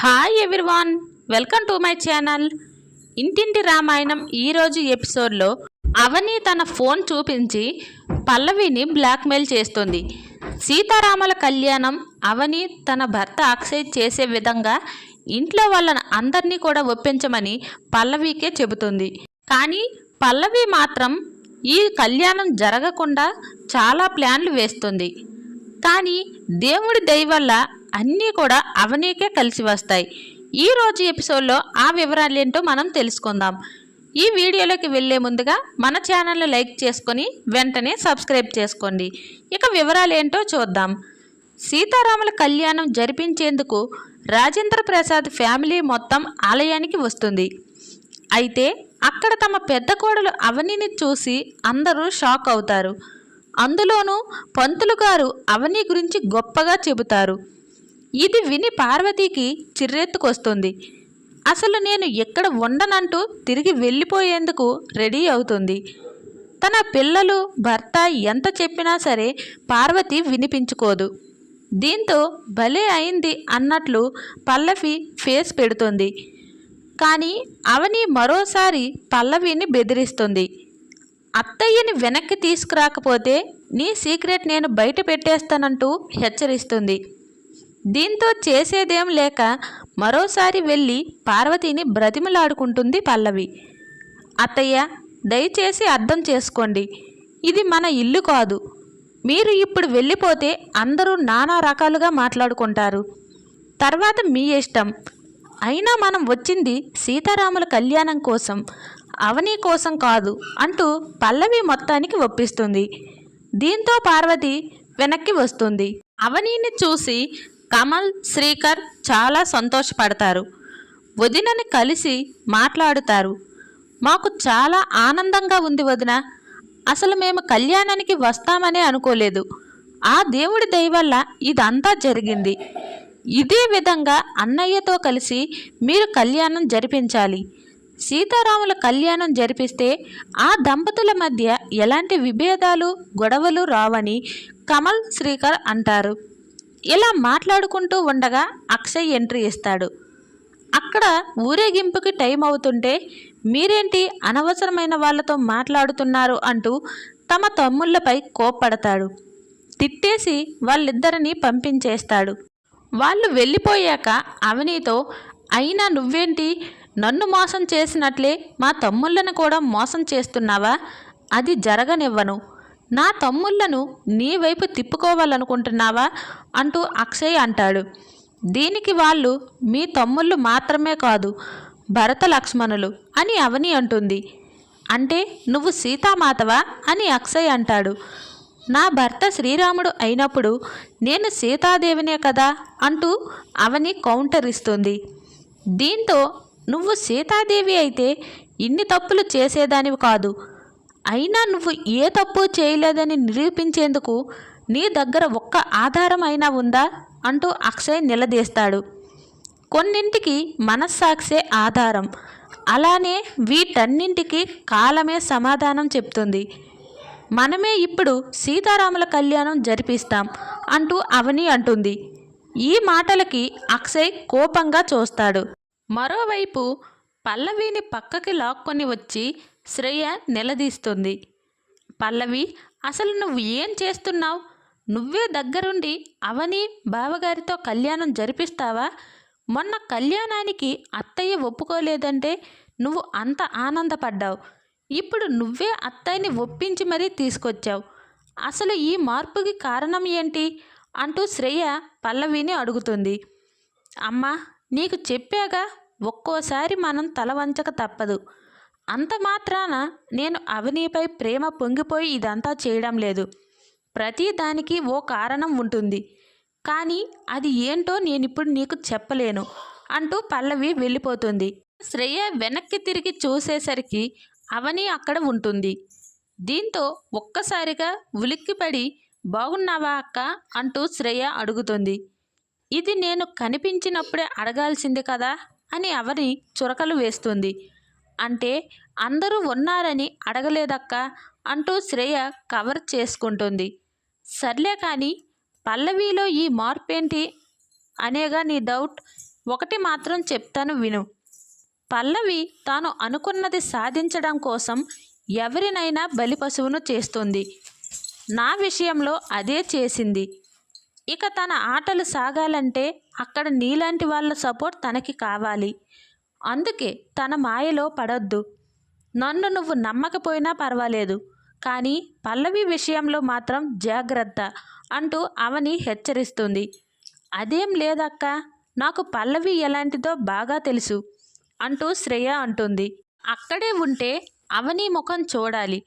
Hi everyone welcome to my channel Intinti Ramayanam ఈరోజు ఎపిసోడ్లో అవని తన ఫోన్ చూపించి పల్లవిని బ్లాక్మెయిల్ చేస్తుంది. సీతారాముల కళ్యాణం అవని తన భర్త అక్షయ్ చేసే విధంగా ఇంట్లో వాళ్ళని అందరినీ కూడా ఒప్పించమని పల్లవికే చెబుతుంది. కానీ పల్లవి మాత్రం ఈ కళ్యాణం జరగకుండా చాలా ప్లాన్లు వేస్తుంది. కానీ దేవుడి దయ వల్ల అన్నీ కూడా అవనీకే కలిసి వస్తాయి. ఈ రోజు ఎపిసోడ్లో ఆ వివరాలు ఏంటో మనం తెలుసుకుందాం. ఈ వీడియోలోకి వెళ్ళే ముందుగా మన ఛానల్ని లైక్ చేసుకొని వెంటనే సబ్స్క్రైబ్ చేసుకోండి. ఇక వివరాలు ఏంటో చూద్దాం. సీతారాముల కళ్యాణం జరిపించేందుకు రాజేంద్ర ప్రసాద్ ఫ్యామిలీ మొత్తం ఆలయానికి వస్తుంది. అయితే అక్కడ తమ పెద్ద కోడలు అవనిని చూసి అందరూ షాక్ అవుతారు. అందులోనూ పంతులు గారు అవని గురించి గొప్పగా చెబుతారు. ఇది విని పార్వతీకి చిర్రెత్తుకొస్తుంది. అసలు నేను ఎక్కడ ఉండనంటూ తిరిగి వెళ్ళిపోయేందుకు రెడీ అవుతుంది. తన పిల్లలు భర్త ఎంత చెప్పినా సరే పార్వతి వినిపించుకోదు. దీంతో భలే అయింది అన్నట్లు పల్లవి ఫేస్ పెడుతుంది. కానీ అవని మరోసారి పల్లవిని బెదిరిస్తుంది. అత్తయ్యని వెనక్కి తీసుకురాకపోతే నీ సీక్రెట్ నేను బయట పెట్టేస్తానంటూ హెచ్చరిస్తుంది. దీంతో చేసేదేం లేక మరోసారి వెళ్ళి పార్వతిని బ్రతిమలాడుకుంటుంది పల్లవి. అత్తయ్య దయచేసి అర్థం చేసుకోండి. ఇది మన ఇల్లు కాదు. మీరు ఇప్పుడు వెళ్ళిపోతే అందరూ నానా రకాలుగా మాట్లాడుకుంటారు. తర్వాత మీ ఇష్టం. అయినా మనం వచ్చింది సీతారాముల కళ్యాణం కోసం అవని కోసం కాదు అంటూ పల్లవి మొత్తానికి ఒప్పిస్తుంది. దీంతో పార్వతి వెనక్కి వస్తుంది. అవనీని చూసి కమల్ శ్రీకర్ చాలా సంతోషపడతారు. వదినని కలిసి మాట్లాడుతారు. మాకు చాలా ఆనందంగా ఉంది వదిన. అసలు మేము కళ్యాణానికి వస్తామనే అనుకోలేదు. ఆ దేవుడి దయవల్ల ఇదంతా జరిగింది. ఇదే విధంగా అన్నయ్యతో కలిసి మీరు కళ్యాణం జరిపించాలి. సీతారాముల కళ్యాణం జరిపిస్తే ఆ దంపతుల మధ్య ఎలాంటి విభేదాలు గొడవలు రావని కమల్ శ్రీకర్ అంటారు. ఇలా మాట్లాడుకుంటూ ఉండగా అక్షయ్ ఎంట్రీ ఇస్తాడు. అక్కడ ఊరేగింపుకి టైం అవుతుంటే మీరేంటి అనవసరమైన వాళ్ళతో మాట్లాడుతున్నారు? అంటూ తమ తమ్ముళ్ళపై కోప్పడతాడు. తిట్టేసి వాళ్ళిద్దరిని పంపించేస్తాడు. వాళ్ళు వెళ్ళిపోయాక అవనీతో అయినా నువ్వేంటి? నన్ను మోసం చేసినట్లే మా తమ్ముళ్ళను కూడా మోసం చేస్తున్నావా? అది జరగనివ్వను. నా తమ్ముళ్ళను నీ వైపు తిప్పుకోవాలనుకుంటున్నావా? అంటూ అక్షయ్ అంటాడు. దీనికి వాళ్ళు మీ తమ్ముళ్ళు మాత్రమే కాదు భరత లక్ష్మణులు అని అవని అంటుంది. అంటే నువ్వు సీతామాతవా? అని అక్షయ్ అంటాడు. నా భర్త శ్రీరాముడు అయినప్పుడు నేను సీతాదేవినే కదా? అంటూ అవని కౌంటర్ ఇస్తుంది దీంతో నువ్వు సీతాదేవి అయితే ఇన్ని తప్పులు చేసేదానివి కాదు. అయినా నువ్వు ఏ తప్పు చేయలేదని నిరూపించేందుకు నీ దగ్గర ఒక్క ఆధారం అయినా ఉందా? అంటూ అక్షయ్ నిలదీస్తాడు. కొన్నింటికి మనస్సాక్షే ఆధారం. అలానే వీటన్నింటికి కాలమే సమాధానం చెప్తుంది. మనమే ఇప్పుడు సీతారాముల కళ్యాణం జరిపిస్తాం అంటూ అవని అంటుంది. ఈ మాటలకి అక్షయ్ కోపంగా చూస్తాడు. మరోవైపు పల్లవిని పక్కకి లాక్కొని వచ్చి శ్రేయ నిలదీస్తుంది. పల్లవి అసలు నువ్వు ఏం చేస్తున్నావు? నువ్వే దగ్గరుండి అవని బావగారితో కళ్యాణం జరిపిస్తావా? మొన్న కళ్యాణానికి అత్తయ్య ఒప్పుకోలేదంటే నువ్వు అంత ఆనందపడ్డావు. ఇప్పుడు నువ్వే అత్తయ్యని ఒప్పించి మరీ తీసుకొచ్చావు. అసలు ఈ మార్పుకి కారణం ఏంటి? అంటూ శ్రేయ పల్లవిని అడుగుతుంది. అమ్మా నీకు చెప్పాగా ఒక్కోసారి మనం తల వంచక తప్పదు. అంత మాత్రాన నేను అవనీపై ప్రేమ పొంగిపోయి ఇదంతా చేయడం లేదు. ప్రతి దానికి ఓ కారణం ఉంటుంది. కానీ అది ఏంటో నేనిప్పుడు నీకు చెప్పలేను అంటూ పల్లవి వెళ్ళిపోతుంది. శ్రేయ వెనక్కి తిరిగి చూసేసరికి అవని అక్కడ ఉంటుంది. దీంతో ఒక్కసారిగా ఉలిక్కిపడి బాగున్నావా అక్క? అంటూ శ్రేయ అడుగుతుంది. ఇది నేను కనిపించినప్పుడే అడగాల్సింది కదా? అని అవని చురకలు వేస్తుంది. అంటే అందరూ ఉన్నారని అడగలేదక్క అంటూ శ్రేయ కవర్ చేసుకుంటుంది. సర్లే కానీ పల్లవిలో ఈ మార్పేంటి? అనేగా నీ డౌట్ ఒకటి మాత్రం చెప్తాను విను. పల్లవి తాను అనుకున్నది సాధించడం కోసం ఎవరినైనా బలి పశువును చేస్తుంది. నా విషయంలో అదే చేసింది. ఇక తన ఆటలు సాగాలంటే అక్కడ నీలాంటి వాళ్ళ సపోర్ట్ తనకి కావాలి. అందుకే తన మాయలో పడొద్దు. నన్ను నువ్వు నమ్మకపోయినా పర్వాలేదు కానీ పల్లవి విషయంలో మాత్రం జాగ్రత్త అంటూ అవని హెచ్చరిస్తుంది. అదేం లేదక్క నాకు పల్లవి ఎలాంటిదో బాగా తెలుసు అంటూ శ్రేయ అంటుంది. అక్కడే ఉంటే అవని ముఖం చూడాలి.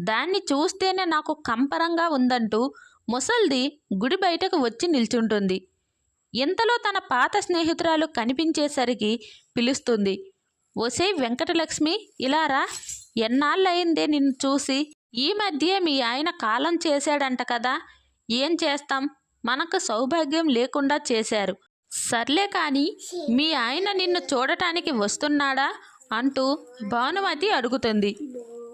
దాన్ని చూస్తేనే నాకు కంపరంగా ఉందంటూ ముసల్ది గుడి బయటకు వచ్చి నిల్చుంటుంది. ఇంతలో తన పాత స్నేహితురాలు కనిపించేసరికి పిలుస్తుంది ఒసే వెంకటలక్ష్మి ఇలారా ఎన్నాళ్ళయిందే నిన్ను చూసి? ఈ మధ్య మీ ఆయన కాలం చేశాడంట కదా. ఏం చేస్తాం? మనకు సౌభాగ్యం లేకుండా చేశారు. సర్లే కానీ మీ ఆయన నిన్ను చూడటానికి వస్తున్నాడా? అంటూ భానుమతి అడుగుతుంది.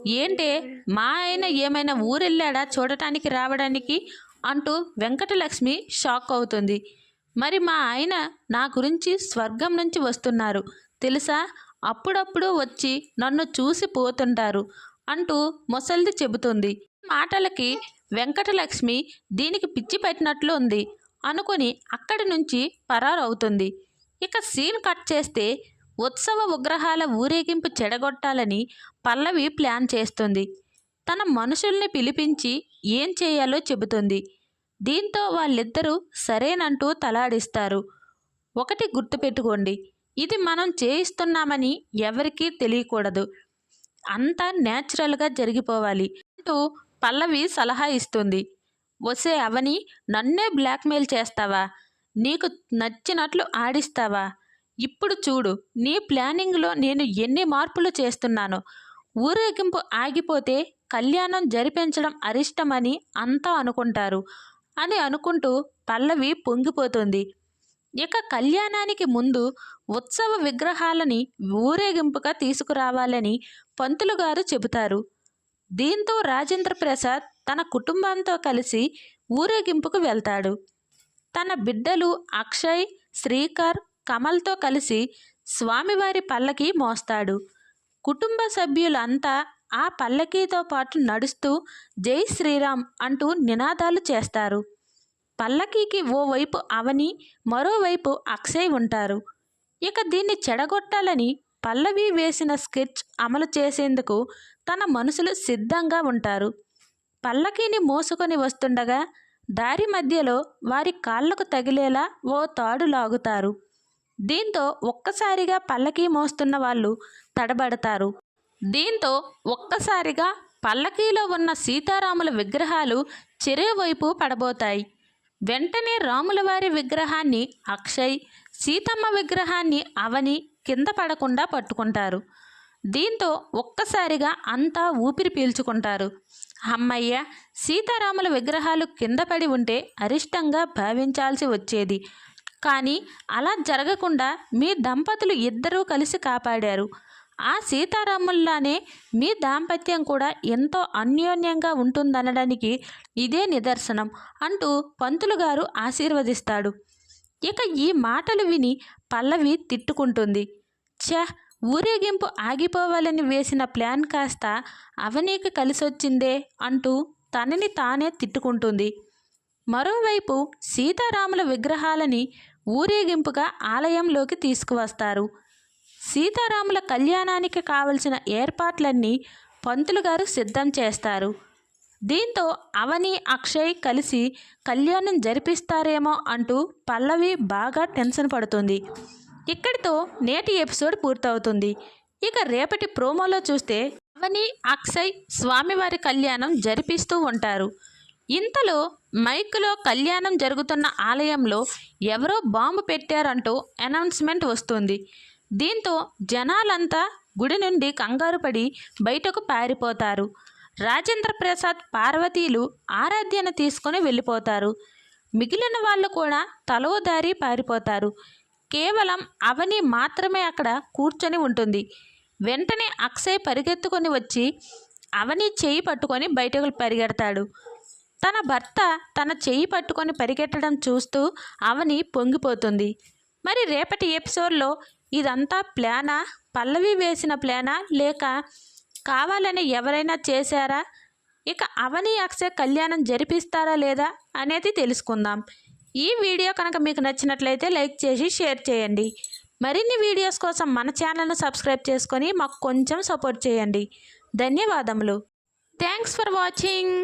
ఏంటే మా ఆయన ఏమైనా ఊరెళ్ళాడా చూడటానికి రావడానికి? అంటూ వెంకటలక్ష్మి షాక్ అవుతుంది. మరి మా ఆయన నా గురించి స్వర్గం నుంచి వస్తున్నారు. తెలుసా? అప్పుడప్పుడు వచ్చి నన్ను చూసి పోతుంటారు అంటూ ముసల్ది చెబుతుంది. మాటలకి వెంకటలక్ష్మి దీనికి పిచ్చి పెట్టినట్లు ఉంది అనుకుని అక్కడి నుంచి పరారవుతుంది. ఇక సీన్ కట్ చేస్తే ఉత్సవ ఉగ్రహాల ఊరేగింపు చెడగొట్టాలని పల్లవి ప్లాన్ చేస్తుంది. తన మనుషుల్ని పిలిపించి ఏం చేయాలో చెబుతుంది. దీంతో వాళ్ళిద్దరూ సరేనంటూ తలాడిస్తారు. ఒకటి గుర్తుపెట్టుకోండి ఇది మనం చేయిస్తున్నామని ఎవరికీ తెలియకూడదు. అంతా న్యాచురల్గా జరిగిపోవాలి అంటూ పల్లవి సలహా ఇస్తుంది. వసే అవని నన్నే బ్లాక్మెయిల్ చేస్తావా? నీకు నచ్చినట్లు ఆడిస్తావా? ఇప్పుడు చూడు నీ ప్లానింగ్లో నేను ఎన్ని మార్పులు చేస్తున్నానో. ఊరేగింపు ఆగిపోతే కళ్యాణం జరిపించడం అరిష్టమని అంతా అనుకుంటారు. అని అనుకుంటూ పల్లవి పొంగిపోతుంది. ఇక కళ్యాణానికి ముందు ఉత్సవ విగ్రహాలని ఊరేగింపుగా తీసుకురావాలని పంతులు గారు చెబుతారు. దీంతో రాజేంద్ర ప్రసాద్ తన కుటుంబంతో కలిసి ఊరేగింపుకు వెళ్తాడు. తన బిడ్డలు అక్షయ్ శ్రీకర్ కమల్తో కలిసి స్వామివారి పల్లకి మోస్తాడు. కుటుంబ సభ్యులంతా ఆ పల్లకీతో పాటు నడుస్తూ జై శ్రీరామ్ అంటూ నినాదాలు చేస్తారు. పల్లకీకి ఓవైపు అవని మరోవైపు అక్షయ్ ఉంటారు. ఇక దీన్ని చెడగొట్టాలని పల్లవి వేసిన స్కెచ్ అమలు చేసేందుకు తన మనుషులు సిద్ధంగా ఉంటారు. పల్లకీని మోసుకొని వస్తుండగా దారి మధ్యలో వారి కాళ్ళకు తగిలేలా ఓ తాడు లాగుతారు. దీంతో ఒక్కసారిగా పల్లకీ మోస్తున్న వాళ్ళు తడబడతారు. దీంతో ఒక్కసారిగా పల్లకీలో ఉన్న సీతారాముల విగ్రహాలు చెరేవైపు పడబోతాయి. వెంటనే రాముల వారి విగ్రహాన్ని అక్షయ్ సీతమ్మ విగ్రహాన్ని అవని కింద పడకుండా పట్టుకుంటారు. దీంతో ఒక్కసారిగా అంతా ఊపిరి పీల్చుకుంటారు. అమ్మయ్య సీతారాముల విగ్రహాలు కింద పడి ఉంటే అరిష్టంగా భావించాల్సి వచ్చేది. కానీ అలా జరగకుండా మీ దంపతులు ఇద్దరూ కలిసి కాపాడారు. ఆ సీతారాముల్లానే మీ దాంపత్యం కూడా ఎంతో అన్యోన్యంగా ఉంటుందనడానికి ఇదే నిదర్శనం అంటూ పంతులు గారు ఆశీర్వదిస్తాడు. ఇక ఈ మాటలు విని పల్లవి తిట్టుకుంటుంది. ఛ! ఊరేగింపు ఆగిపోవాలని వేసిన ప్లాన్ కాస్త అవనీకి కలిసొచ్చిందే అంటూ తనని తానే తిట్టుకుంటుంది. మరోవైపు సీతారాముల విగ్రహాలని ఊరేగింపుగా ఆలయంలోకి తీసుకువస్తారు. సీతారాముల కళ్యాణానికి కావలసిన ఏర్పాట్లన్నీ పంతులు గారు సిద్ధం చేస్తారు. దీంతో అవని అక్షయ్ కలిసి కళ్యాణం జరిపిస్తారేమో అంటూ పల్లవి బాగా టెన్షన్ పడుతుంది. ఇక్కడితో నేటి ఎపిసోడ్ పూర్తవుతుంది. ఇక రేపటి ప్రోమోలో చూస్తే అవని అక్షయ్ స్వామివారి కళ్యాణం జరిపిస్తూ ఉంటారు. ఇంతలో మైక్లో కళ్యాణం జరుగుతున్న ఆలయంలో ఎవరో బాంబు పెట్టారంటూ అనౌన్స్మెంట్ వస్తుంది. దీంతో జనాలంతా గుడి నుండి కంగారు పడి బయటకు పారిపోతారు. రాజేంద్ర ప్రసాద్ పార్వతీలు ఆరాధ్యను తీసుకొని వెళ్ళిపోతారు. మిగిలిన వాళ్ళు కూడా తలో దారి పారిపోతారు. కేవలం అవని మాత్రమే అక్కడ కూర్చొని ఉంటుంది. వెంటనే అక్షయ్ పరిగెత్తుకొని వచ్చి అవని చేయి పట్టుకొని బయటకు పరిగెడతాడు. తన భర్త తన చేయి పట్టుకొని పరిగెట్టడం చూస్తూ అవని పొంగిపోతుంది. మరి రేపటి ఎపిసోడ్లో ఇదంతా ప్లానా? పల్లవి వేసిన ప్లానా? లేక కావాలని ఎవరైనా చేశారా? ఇక అవని అక్షయ్ కళ్యాణం జరిపిస్తారా లేదా అనేది తెలుసుకుందాం. ఈ వీడియో కనుక మీకు నచ్చినట్లయితే లైక్ చేసి షేర్ చేయండి. మరిన్ని వీడియోస్ కోసం మన ఛానల్ను సబ్స్క్రైబ్ చేసుకొని మాకు కొంచెం సపోర్ట్ చేయండి. ధన్యవాదములు. Thanks for watching.